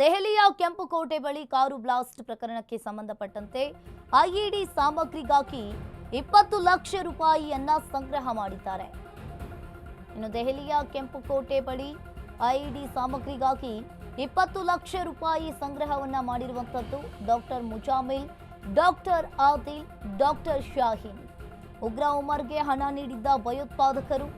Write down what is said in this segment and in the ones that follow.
ದೆಹಲಿಯ ಕೆಂಪುಕೋಟೆ ಬಳಿ car blast ಪ್ರಕರಣಕ್ಕೆ ಸಂಬಂಧಪಟ್ಟಂತೆ ಐಇಡಿ ಸಾಮಗ್ರಿಗಾಗಿ ಇಪ್ಪತ್ತು ಲಕ್ಷ ರೂಪಾಯಿಯನ್ನ ಸಂಗ್ರಹ ಮಾಡಿದ್ದಾರೆ. ಇನ್ನು ದೆಹಲಿಯ ಕೆಂಪುಕೋಟೆ ಬಳಿ ಐಇಡಿ ಸಾಮಗ್ರಿಗಾಗಿ ಇಪ್ಪತ್ತು ಲಕ್ಷ ರೂಪಾಯಿ ಸಂಗ್ರಹವನ್ನ ಮಾಡಿರುವಂತದ್ದು doctor Muzammil, doctor Adil, doctor Shaheen. ಉಗ್ರ ಉಮರ್ಗೆ ಹಣ ನೀಡಿದ್ದ ಭಯೋತ್ಪಾದಕರು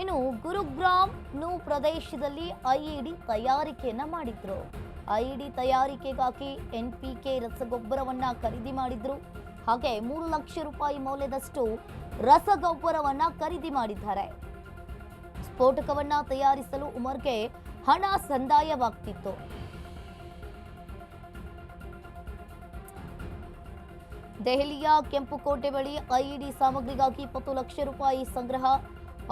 ಇನ್ನು ಗುರುಗ್ರಾಮ್ ನೂ ಪ್ರದೇಶದಲ್ಲಿ ಐಇಡಿ ತಯಾರಿಕೆಯನ್ನ ಮಾಡಿದ್ರು. ಐಇಡಿ ತಯಾರಿಕೆಗಾಗಿ ಎನ್ ಪಿ ಕೆ ರಸಗೊಬ್ಬರವನ್ನ ಖರೀದಿ ಮಾಡಿದ್ರು. ಹಾಗೆ ಮೂರು ಲಕ್ಷ ರೂಪಾಯಿ ಮೌಲ್ಯದಷ್ಟು ರಸಗೊಬ್ಬರವನ್ನ ಖರೀದಿ ಮಾಡಿದ್ದಾರೆ. ಸ್ಫೋಟಕವನ್ನ ತಯಾರಿಸಲು ಉಮರ್ಗೆ ಹಣ ಸಂದಾಯವಾಗ್ತಿತ್ತು. ದೆಹಲಿಯ ಕೆಂಪುಕೋಟೆ ಬಳಿ ಐಇಡಿ ಸಾಮಗ್ರಿಗಾಗಿ ಇಪ್ಪತ್ತು ಲಕ್ಷ ರೂಪಾಯಿ ಸಂಗ್ರಹ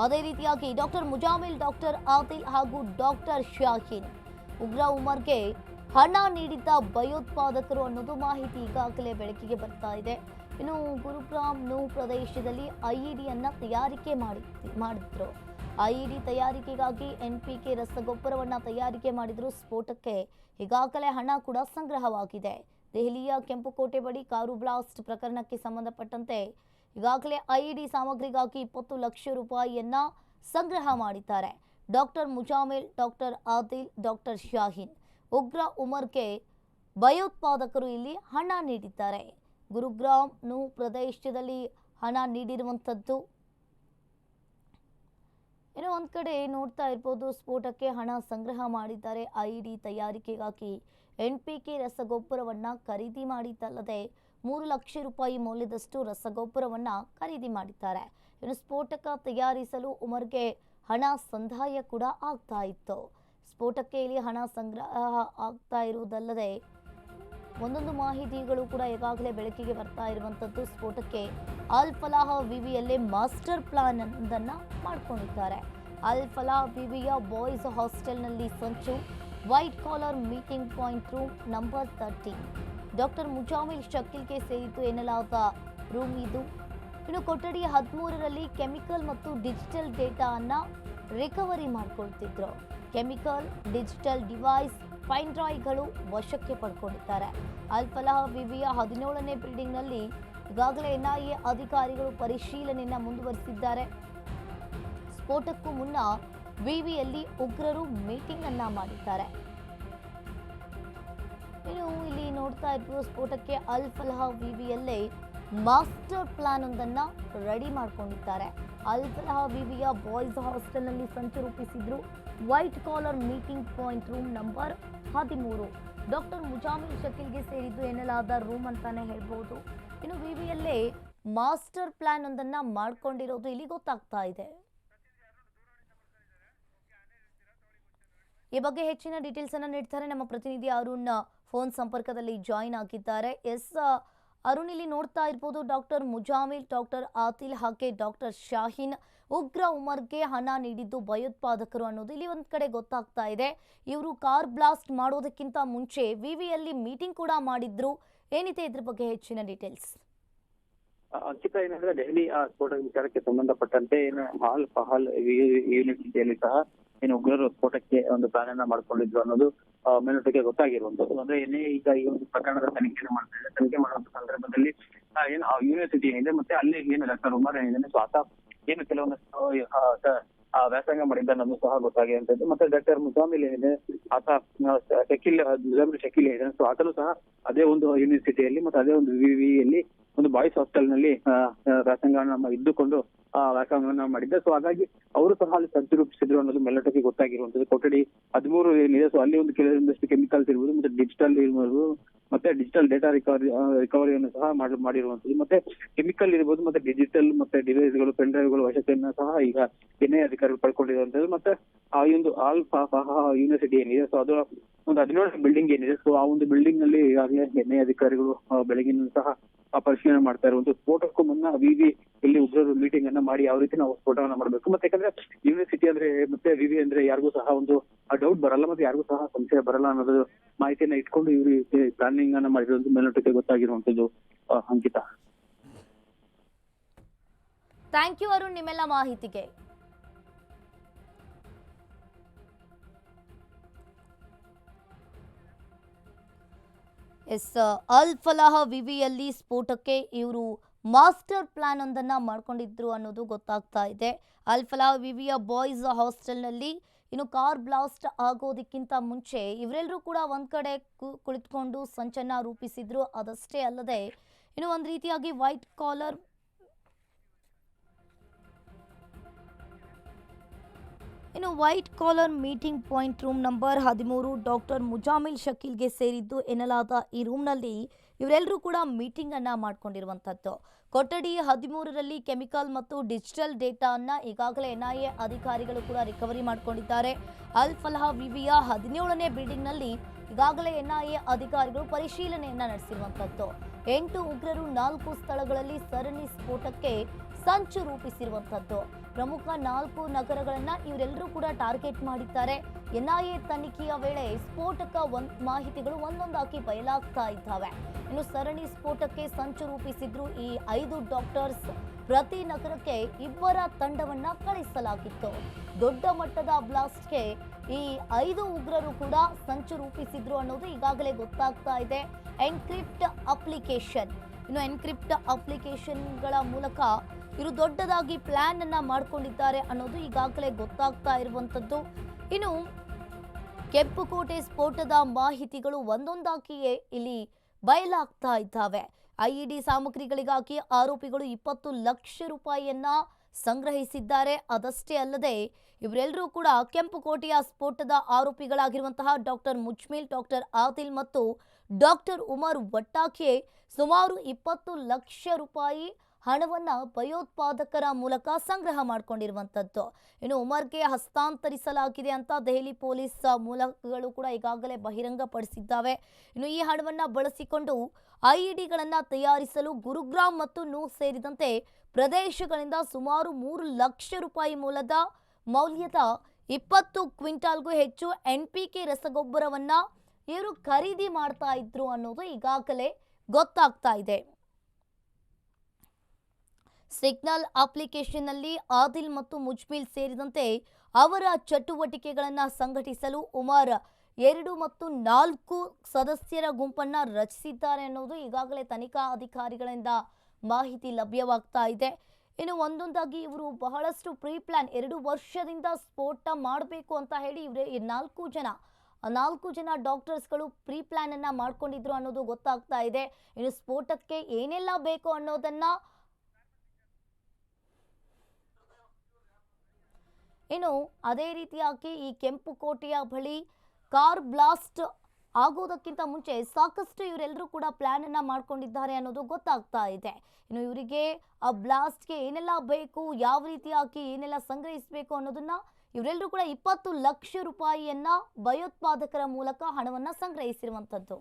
ಅದೇ ರೀತಿಯಾಗಿ ಡಾಕ್ಟರ್ ಮುಜಾಮಿಲ್, ಡಾಕ್ಟರ್ ಆದಿಲ್ ಹಾಗೂ ಡಾಕ್ಟರ್ ಶಾಹೀನ್. ಉಗ್ರ ಉಮರ್ಗೆ ಹಣ ನೀಡಿದ್ದ ಭಯೋತ್ಪಾದಕರು ಅನ್ನೋದು ಮಾಹಿತಿ ಈಗಾಗಲೇ ಬೆಳಕಿಗೆ ಬರ್ತಾ ಇದೆ. ಇನ್ನು ಗುರುಗ್ರಾಮ್ ನೂ ಪ್ರದೇಶದಲ್ಲಿ ಐಇಡಿಯನ್ನ ತಯಾರಿಕೆ ಮಾಡಿ, ಮಾಡಿದ್ರು. ಐಇಡಿ ತಯಾರಿಕೆಗಾಗಿ ಎನ್ ಪಿ ಕೆ ರಸಗೊಬ್ಬರವನ್ನು ತಯಾರಿಕೆ ಮಾಡಿದ್ರು. ಸ್ಫೋಟಕ್ಕೆ ಈಗಾಗಲೇ ಹಣ ಕೂಡ ಸಂಗ್ರಹವಾಗಿದೆ. ದೆಹಲಿಯ ಕೆಂಪುಕೋಟೆ ಬಳಿ ಕಾರು ಬ್ಲಾಸ್ಟ್ ಪ್ರಕರಣಕ್ಕೆ ಸಂಬಂಧಪಟ್ಟಂತೆ ಈಗಾಗಲೇ ಐಇಡಿ ಸಾಮಗ್ರಿಗಾಗಿ ಇಪ್ಪತ್ತು ಲಕ್ಷ ರೂಪಾಯಿಯನ್ನ ಸಂಗ್ರಹ ಮಾಡಿದ್ದಾರೆ. Doctor Muzammil, doctor Adil, doctor Shaheen. ಉಗ್ರ ಉಮರ್ಗೆ ಭಯೋತ್ಪಾದಕರು ಇಲ್ಲಿ ಹಣ ನೀಡಿದ್ದಾರೆ. ಗುರುಗ್ರಾಮ್ ನು ಪ್ರದೇಶದಲ್ಲಿ ಹಣ ನೀಡಿರುವಂಥದ್ದು. ಏನೋ ಒಂದು ಕಡೆ ನೋಡ್ತಾ ಇರ್ಬೋದು, ಸ್ಫೋಟಕ್ಕೆ ಹಣ ಸಂಗ್ರಹ ಮಾಡಿದ್ದಾರೆ. ಐಡಿ ತಯಾರಿಕೆಗಾಗಿ ಎನ್ಪಿಕೆ ರಸಗೊಬ್ಬರವನ್ನ ಖರೀದಿ ಮಾಡಿದ್ದಲ್ಲದೆ ಮೂರು ಲಕ್ಷ ರೂಪಾಯಿ ಮೌಲ್ಯದಷ್ಟು ರಸಗೊಬ್ಬರವನ್ನು ಖರೀದಿ ಮಾಡಿದ್ದಾರೆ. ಇನ್ನು ಸ್ಫೋಟಕ ತಯಾರಿಸಲು ಉಮರ್ಗೆ ಹಣ ಸಂದಾಯ ಕೂಡ ಆಗ್ತಾ ಇತ್ತು. ಸ್ಫೋಟಕ್ಕೆ ಇಲ್ಲಿ ಹಣ ಸಂಗ್ರಹ ಆಗ್ತಾ ಇರುವುದಲ್ಲದೆ ಒಂದೊಂದು ಮಾಹಿತಿಗಳು ಕೂಡ ಈಗಾಗಲೇ ಬೆಳಕಿಗೆ ಬರ್ತಾ ಇರುವಂಥದ್ದು ಸ್ಫೋಟಕ್ಕೆ ಅಲ್ ಫಲಾಹ ವಿವಿಯಲ್ಲೇ ಮಾಸ್ಟರ್ ಪ್ಲಾನ್ ಒಂದನ್ನ ಮಾಡ್ಕೊಂಡಿದ್ದಾರೆ. ಅಲ್ ಫಲಾಹ ವಿವಿಯ ಬಾಯ್ಸ್ ಹಾಸ್ಟೆಲ್ನಲ್ಲಿ ಸಂಚು, white collar meeting point room number thirty. Doctor Muzammil ಶಕೀಲ್ಗೆ ಸೇರಿತು ಎನ್ನಲಾದ ರೂಮ್ ಇದು. ಇನ್ನು ಕೊಠಡಿ ಹದಿಮೂರರಲ್ಲಿ ಕೆಮಿಕಲ್ ಮತ್ತು ಡಿಜಿಟಲ್ ಡೇಟಾವನ್ನು ರಿಕವರಿ ಮಾಡಿಕೊಳ್ತಿದ್ರು. ಕೆಮಿಕಲ್, ಡಿಜಿಟಲ್ ಡಿವೈಸ್, ಫೈನ್ ಡ್ರಾಯ್ಗಳು ವಶಕ್ಕೆ ಪಡ್ಕೊಂಡಿದ್ದಾರೆ. ಅಲ್ ಫಲಾಹ ವಿವಿಯ ಹದಿನೇಳನೇ ಬಿಲ್ಡಿಂಗ್ನಲ್ಲಿ ಈಗಾಗಲೇ ಎನ್ಐಎ ಅಧಿಕಾರಿಗಳು ಪರಿಶೀಲನೆಯನ್ನು ಮುಂದುವರಿಸಿದ್ದಾರೆ. ಸ್ಫೋಟಕ್ಕೂ ಮುನ್ನ ವಿವಿಯಲ್ಲಿ ಉಗ್ರರು ಮೀಟಿಂಗ್ ಅನ್ನ ಮಾಡಿದ್ದಾರೆ. ಇನ್ನು ಇಲ್ಲಿ ನೋಡ್ತಾ ಇದ್ವು ಸ್ಫೋಟಕ್ಕೆ ಅಲ್ ಫಲಹಾ ವಿವಿಯಲ್ಲೇ ಮಾಸ್ಟರ್ ಪ್ಲಾನ್ ಒಂದನ್ನ ರೆಡಿ ಮಾಡ್ಕೊಂಡಿದ್ದಾರೆ. ಅಲ್ ಫಲಹಾ ವಿವಿಯ ಬಾಯ್ಸ್ ಹಾಸ್ಟೆಲ್ನಲ್ಲಿ ಸಂಚು ರೂಪಿಸಿದ್ರು. White collar meeting point room number ಹದಿಮೂರು. ಡಾಕ್ಟರ್ ಮುಜಾಮಿಲ್ ಶಕೀಲ್ಗೆ ಸೇರಿದ್ದು ಎನ್ನಲಾದ ರೂಮ್ ಅಂತಾನೆ ಹೇಳ್ಬೋದು. ಇನ್ನು ವಿವಿಯಲ್ಲೇ ಮಾಸ್ಟರ್ ಪ್ಲಾನ್ ಒಂದನ್ನ ಮಾಡ್ಕೊಂಡಿರೋದು ಇಲ್ಲಿ ಗೊತ್ತಾಗ್ತಾ ಇದೆ. ಈ ಬಗ್ಗೆ ಹೆಚ್ಚಿನ ಡೀಟೇಲ್ಸ್ ಅನ್ನು ನೀಡ್ತಾರೆ ನಮ್ಮ ಪ್ರತಿನಿಧಿ ಅರುಣ್. ಫೋನ್ ಸಂಪರ್ಕದಲ್ಲಿ ಜಾಯಿನ್ ಆಗಿದ್ದಾರೆ. ಎಸ್ ಅರುಣ್ ಇಲ್ಲಿ ನೋಡ್ತಾ ಇರ್ಬೋದು. ಡಾಕ್ಟರ್ ಮುಜಾಮಿಲ್, ಡಾಕ್ಟರ್ ಆತಿಲ್ ಹಾಗೆ ಡಾಕ್ಟರ್ ಶಾಹೀನ್, ಉಗ್ರ ಉಮರ್ಗೆ ಹಣ ನೀಡಿದ್ದು ಭಯೋತ್ಪಾದಕರು ಅನ್ನೋದು ಇಲ್ಲಿ ಒಂದ್ ಕಡೆ ಗೊತ್ತಾಗ್ತಾ ಇದೆ. ಇವರು ಕಾರ್ ಬ್ಲಾಸ್ಟ್ ಮಾಡೋದಕ್ಕಿಂತ ಮುಂಚೆ ವಿವಿಯಲ್ಲಿ ಮೀಟಿಂಗ್ ಕೂಡ ಮಾಡಿದ್ರು. ಏನಿದೆ ಇದ್ರ ಬಗ್ಗೆ ಹೆಚ್ಚಿನ ಡೀಟೇಲ್ಸ್? ಅಂಕಿತ ಏನಂದ್ರೆ ದೆಹಲಿ ಸ್ಫೋಟ ವಿಚಾರಕ್ಕೆ ಸಂಬಂಧಪಟ್ಟಂತೆ ಏನು ಹಾಲ್, ಪಹಾಲ್ ಯೂನಿವರ್ಸಿಟಿಯಲ್ಲಿ ಸಹ ಏನು ಉಗ್ರರು ಸ್ಫೋಟಕ್ಕೆ ಒಂದು ಪ್ಲಾನ್ ಅನ್ನ ಮಾಡ್ಕೊಂಡಿದ್ರು ಅನ್ನೋದು ಮೇಲ್ನೋಟಕ್ಕೆ ಗೊತ್ತಾಗಿರುವಂತದ್ದು ಅಂದ್ರೆ ಏನೇ ಈಗ ಈ ಒಂದು ಪ್ರಕರಣದ ತನಿಖೆಯನ್ನು ಮಾಡ್ತಾ ಇದೆ ತನಿಖೆ ಮಾಡುವಂತ ಸಂದರ್ಭದಲ್ಲಿ ಏನು ಯೂನಿವರ್ಸಿಟಿ ಏನಿದೆ ಮತ್ತೆ ಅಲ್ಲಿ ಏನು ಡಾಕ್ಟರ್ ಉಮರ್ ಏನಿದೆ, ಸೊ ಆತ ಏನು ಕೆಲವೊಂದು ವ್ಯಾಸಂಗ ಮಾಡಿದ್ದ ಅನ್ನೋದು ಸಹ ಗೊತ್ತಾಗಿರುವಂತದ್ದು ಮತ್ತೆ ಡಾಕ್ಟರ್ ಮುಜಾಮಿಲ್ ಏನಿದೆ, ಆತ ಶಕಿಲ್ ಶಕೀಲ್ ಮುಜಾಮಿಲ್ ಶಕೀಲ್ ಏನಿದೆ ಸೊ ಆತನು ಸಹ ಅದೇ ಒಂದು ಯೂನಿವರ್ಸಿಟಿಯಲ್ಲಿ ಮತ್ತೆ ಅದೇ ಒಂದು ವಿವಿಯಲ್ಲಿ ಒಂದು ಬಾಯ್ಸ್ ಹಾಸ್ಟೆಲ್ನಲ್ಲಿ ವ್ಯಾಸಂಗವನ್ನ ಇದ್ದುಕೊಂಡು, ಆ ವ್ಯಾಸಂಗವನ್ನ ಮಾಡಿದ್ದೆ. ಸೊ ಹಾಗಾಗಿ ಅವರು ಸಹ ಅಲ್ಲಿ ಸಂಚು ರೂಪಿಸಿದ್ರು ಅನ್ನೋದು ಮೆಲ್ಲಟಕ್ಕೆ ಗೊತ್ತಾಗಿರುವಂತದ್ದು ಕೊಠಡಿ ಹದಿಮೂರು ಏನಿದೆ ಸೊ ಅಲ್ಲಿ ಒಂದು ಕೆಲವೊಂದಷ್ಟು ಕೆಮಿಕಲ್ಸ್ ಇರ್ಬೋದು, ಮತ್ತೆ ಡಿಜಿಟಲ್ ಇರ್ಬೋದು, ಮತ್ತೆ ಡಿಜಿಟಲ್ ಡೇಟಾ ರಿಕವರಿ ರಿಕವರಿಯನ್ನು ಸಹ ಮಾಡಿ ಮಾಡಿರುವಂತದ್ದು ಮತ್ತೆ ಕೆಮಿಕಲ್ ಇರ್ಬೋದು, ಮತ್ತೆ ಡಿಜಿಟಲ್ ಮತ್ತೆ ಡಿವೈಸ್ಗಳು ಪೆನ್ ಡ್ರೈವ್ಗಳು ವಶತೆಯನ್ನ ಸಹ ಈಗ ಎನ್ಐ ಅಧಿಕಾರಿಗಳು ಪಡ್ಕೊಂಡಿರುವಂತದ್ದು ಮತ್ತೆ ಆ ಒಂದು ಆಲ್ ಯೂನಿವರ್ಸಿಟಿ ಏನಿದೆ ಸೊ ಅದು ಒಂದು ಹದಿನೇಳು ಬಿಲ್ಡಿಂಗ್ ಏನಿದೆ ಸೊ ಆ ಒಂದು ಬಿಲ್ಡಿಂಗ್ನಲ್ಲಿ ಈಗಾಗಲೇ ಎನ್ಐ ಅಧಿಕಾರಿಗಳು ಬೆಳಗಿನ ಸಹ ಪರಿಶೀಲನೆ ಮಾಡ್ತಾ ಇರುವಂತ ಸ್ಫೋಟಕ್ಕೂ ಮುನ್ನ ವಿವಿ ಇಲ್ಲಿ ಉಗ್ರರು ಮೀಟಿಂಗ್ ಅನ್ನ ಮಾಡಿ ಯಾವ ರೀತಿ ನಾವು ಸ್ಫೋಟವನ್ನ ಮಾಡಬೇಕು. ಮತ್ತೆ ಯಾಕಂದ್ರೆ ಯೂನಿವರ್ಸಿಟಿ ಅಂದ್ರೆ ಮತ್ತೆ ವಿವಿ ಅಂದ್ರೆ ಯಾರಿಗೂ ಸಹ ಒಂದು ಡೌಟ್ ಬರಲ್ಲ ಮತ್ತೆ ಯಾರಿಗೂ ಸಹ ಸಂಶಯ ಬರಲ್ಲ ಅನ್ನೋದು ಮಾಹಿತಿಯನ್ನ ಇಟ್ಕೊಂಡು ಇವರು ಪ್ಲಾನಿಂಗ್ ಅನ್ನ ಮಾಡಿರುವಂತ ಮೇಲ್ನೋಟಕ್ಕೆ ಗೊತ್ತಾಗಿರುವಂತದ್ದು ಅಂಕಿತ. ಥ್ಯಾಂಕ್ ಯು ಅರುಣ್ ನಿಮ್ಮೆಲ್ಲ ಮಾಹಿತಿಗೆ. ಎಸ್ ಅಲ್ ಫಲಾಹ ವಿವಿಯಲ್ಲಿ ಸ್ಫೋಟಕ್ಕೆ ಇವರು ಮಾಸ್ಟರ್ ಪ್ಲಾನ್ ಒಂದನ್ನು ಮಾಡ್ಕೊಂಡಿದ್ರು ಅನ್ನೋದು ಗೊತ್ತಾಗ್ತಾ ಇದೆ. ಅಲ್ ಫಲಾಹ ವಿವಿಯ ಬಾಯ್ಸ್ ಹಾಸ್ಟೆಲ್ನಲ್ಲಿ ಇನ್ನು ಕಾರ್ ಬ್ಲಾಸ್ಟ್ ಆಗೋದಕ್ಕಿಂತ ಮುಂಚೆ ಇವರೆಲ್ಲರೂ ಕೂಡ ಒಂದು ಕಡೆ ಕುಳಿತುಕೊಂಡು ಸಂಚನ್ನ ರೂಪಿಸಿದ್ರು. ಅದಷ್ಟೇ ಅಲ್ಲದೆ ಇನ್ನು ಒಂದು ರೀತಿಯಾಗಿ ವೈಟ್ ಕಾಲರ್ ಇನ್ನು white collar meeting point room number ಹದಿಮೂರು ಡಾಕ್ಟರ್ ಮುಜಾಮಿಲ್ ಶಕೀಲ್ಗೆ ಸೇರಿದ್ದು ಎನ್ನಲಾದ ಈ ರೂಮ್ನಲ್ಲಿ ಇವರೆಲ್ಲರೂ ಕೂಡ ಮೀಟಿಂಗ್ ಅನ್ನ ಮಾಡ್ಕೊಂಡಿರುವಂತದ್ದು ಕೊಠಡಿ ಹದಿಮೂರರಲ್ಲಿ ಕೆಮಿಕಲ್ ಮತ್ತು ಡಿಜಿಟಲ್ ಡೇಟಾನ್ನ ಈಗಾಗಲೇ ಎನ್ಐಎ ಅಧಿಕಾರಿಗಳು ಕೂಡ ರಿಕವರಿ ಮಾಡಿಕೊಂಡಿದ್ದಾರೆ. ಅಲ್ ಫಲಹ ವಿವಿಯ ಹದಿನೇಳನೇ ಬಿಲ್ಡಿಂಗ್ನಲ್ಲಿ ಈಗಾಗಲೇ ಎನ್ಐಎ ಅಧಿಕಾರಿಗಳು ಪರಿಶೀಲನೆಯನ್ನ ನಡೆಸಿರುವಂತದ್ದು ಎಂಟು ಉಗ್ರರು ನಾಲ್ಕು ಸ್ಥಳಗಳಲ್ಲಿ ಸರಣಿ ಸ್ಫೋಟಕ್ಕೆ ಸಂಚು ರೂಪಿಸಿರುವಂತದ್ದು ಪ್ರಮುಖ ನಾಲ್ಕು ನಗರಗಳನ್ನ ಇವರೆಲ್ಲರೂ ಕೂಡ ಟಾರ್ಗೆಟ್ ಮಾಡಿದ್ದಾರೆ. ಎನ್ಐಎ ತನಿಖೆಯ ವೇಳೆ ಸ್ಫೋಟಕ ಒಂದ್ ಮಾಹಿತಿಗಳು ಒಂದೊಂದಾಗಿ ಬಯಲಾಗ್ತಾ ಇದ್ದಾವೆ. ಇನ್ನು ಸರಣಿ ಸ್ಫೋಟಕ್ಕೆ ಸಂಚು ರೂಪಿಸಿದ್ರು ಈ ಐದು ಡಾಕ್ಟರ್ಸ್. ಪ್ರತಿ ನಗರಕ್ಕೆ ಇಬ್ಬರ ತಂಡವನ್ನ ಕಳಿಸಲಾಗಿತ್ತು. ದೊಡ್ಡ ಮಟ್ಟದ ಬ್ಲಾಸ್ಟ್ಗೆ ಈ ಐದು ಉಗ್ರರು ಕೂಡ ಸಂಚು ರೂಪಿಸಿದ್ರು ಅನ್ನೋದು ಈಗಾಗಲೇ ಗೊತ್ತಾಗ್ತಾ ಇದೆ. Encrypt application. ಇನ್ನು ಎನ್ಕ್ರಿಪ್ಟ್ ಅಪ್ಲಿಕೇಶನ್ಗಳ ಮೂಲಕ ಇವರು ದೊಡ್ಡದಾಗಿ ಪ್ಲಾನ್ ಅನ್ನ ಮಾಡ್ಕೊಂಡಿದ್ದಾರೆ ಅನ್ನೋದು ಈಗಾಗಲೇ ಗೊತ್ತಾಗ್ತಾ ಇರುವಂತದ್ದು. ಇನ್ನು ಕೆಂಪುಕೋಟೆ ಸ್ಫೋಟದ ಮಾಹಿತಿಗಳು ಒಂದೊಂದಾಗಿಯೇ ಇಲ್ಲಿ ಬಯಲಾಗ್ತಾ ಇದ್ದಾವೆ. ಐಇಡಿ ಸಾಮಗ್ರಿಗಳಿಗಾಗಿ ಆರೋಪಿಗಳು ಇಪ್ಪತ್ತು ಲಕ್ಷ ರೂಪಾಯಿಯನ್ನ ಸಂಗ್ರಹಿಸಿದ್ದಾರೆ. ಅದಷ್ಟೇ ಅಲ್ಲದೆ ಇವರೆಲ್ಲರೂ ಕೂಡ ಕೆಂಪುಕೋಟೆಯ ಸ್ಫೋಟದ ಆರೋಪಿಗಳಾಗಿರುವಂತಹ ಡಾಕ್ಟರ್ ಮುಜ್ಮಿಲ್, ಡಾಕ್ಟರ್ ಆದಿಲ್ ಮತ್ತು ಡಾಕ್ಟರ್ ಉಮರ್ ವಟ್ಟಾಕೆ ಸುಮಾರು ಇಪ್ಪತ್ತು ಲಕ್ಷ ರೂಪಾಯಿ ಹಣವನ್ನ ಭಯೋತ್ಪಾದಕರ ಮೂಲಕ ಸಂಗ್ರಹ ಮಾಡಿಕೊಂಡಿರುವಂತದ್ದು. ಇನ್ನು ಉಮರ್ಗೆ ಹಸ್ತಾಂತರಿಸಲಾಗಿದೆ ಅಂತ ದೆಹಲಿ ಪೊಲೀಸ್ ಮೂಲಗಳು ಕೂಡ ಈಗಾಗಲೇ ಬಹಿರಂಗಪಡಿಸಿದ್ದಾವೆ. ಇನ್ನು ಈ ಹಣವನ್ನು ಬಳಸಿಕೊಂಡು ಐಇಡಿಗಳನ್ನ ತಯಾರಿಸಲು ಗುರುಗ್ರಾಮ್ ಮತ್ತು ನೂ ಸೇರಿದಂತೆ ಪ್ರದೇಶಗಳಿಂದ ಸುಮಾರು ಮೂರು ಲಕ್ಷ ರೂಪಾಯಿ ಮೂಲದ ಮೌಲ್ಯದ ಇಪ್ಪತ್ತು ಕ್ವಿಂಟಾಲ್ಗೂ ಹೆಚ್ಚು ಎನ್ ಪಿ ಕೆ ರಸಗೊಬ್ಬರವನ್ನ ಇವರು ಖರೀದಿ ಮಾಡ್ತಾ ಇದ್ರು ಅನ್ನೋದು ಈಗಾಗಲೇ ಗೊತ್ತಾಗ್ತಾ ಇದೆ. ಸಿಗ್ನಲ್ ಅಪ್ಲಿಕೇಶನ್ನಲ್ಲಿ ಆದಿಲ್ ಮತ್ತು ಮುಜ್ಮಿಲ್ ಸೇರಿದಂತೆ ಅವರ ಚಟುವಟಿಕೆಗಳನ್ನು ಸಂಘಟಿಸಲು ಉಮಾರ್ ಎರಡು ಮತ್ತು ನಾಲ್ಕು ಸದಸ್ಯರ ಗುಂಪನ್ನ ರಚಿಸಿದ್ದಾರೆ ಅನ್ನೋದು ಈಗಾಗಲೇ ತನಿಖಾ ಅಧಿಕಾರಿಗಳಿಂದ ಮಾಹಿತಿ ಲಭ್ಯವಾಗ್ತಾ ಇದೆ. ಇನ್ನು ಒಂದೊಂದಾಗಿ ಇವರು ಬಹಳಷ್ಟು ಪ್ರೀ ಪ್ಲಾನ್ ಎರಡು ವರ್ಷದಿಂದ ಸ್ಫೋಟ ಮಾಡಬೇಕು ಅಂತ ಹೇಳಿ ಇವರೇ ನಾಲ್ಕು ಜನ ನಾಲ್ಕು ಜನ ಡಾಕ್ಟರ್ಸ್ಗಳು ಪ್ರೀ ಪ್ಲಾನ್ ಅನ್ನ ಮಾಡ್ಕೊಂಡಿದ್ರು ಅನ್ನೋದು ಗೊತ್ತಾಗ್ತಾ ಇದೆ. ಇನ್ನು ಸ್ಫೋಟಕ್ಕೆ ಏನೆಲ್ಲ ಬೇಕು ಅನ್ನೋದನ್ನ ಇನ್ನು ಅದೇ ರೀತಿಯಾಗಿ ಈ ಕೆಂಪು ಕೋಟೆಯ ಬಳಿ ಕಾರ್ ಬ್ಲಾಸ್ಟ್ ಆಗೋದಕ್ಕಿಂತ ಮುಂಚೆ ಸಾಕಷ್ಟು ಇವರೆಲ್ಲರೂ ಕೂಡ ಪ್ಲಾನ್ ಅನ್ನ ಮಾಡ್ಕೊಂಡಿದ್ದಾರೆ ಅನ್ನೋದು ಗೊತ್ತಾಗ್ತಾ ಇದೆ. ಇನ್ನು ಇವರಿಗೆ ಆ ಬ್ಲಾಸ್ಟ್ಗೆ ಏನೆಲ್ಲ ಬೇಕು, ಯಾವ ರೀತಿಯಾಗಿ ಏನೆಲ್ಲ ಸಂಗ್ರಹಿಸಬೇಕು ಅನ್ನೋದನ್ನ ಇವರೆಲ್ಲರೂ ಕೂಡ ಇಪ್ಪತ್ತು ಲಕ್ಷ ರೂಪಾಯಿಯನ್ನ ಭಯೋತ್ಪಾದಕರ ಮೂಲಕ ಹಣವನ್ನ ಸಂಗ್ರಹಿಸಿರುವಂತದ್ದು.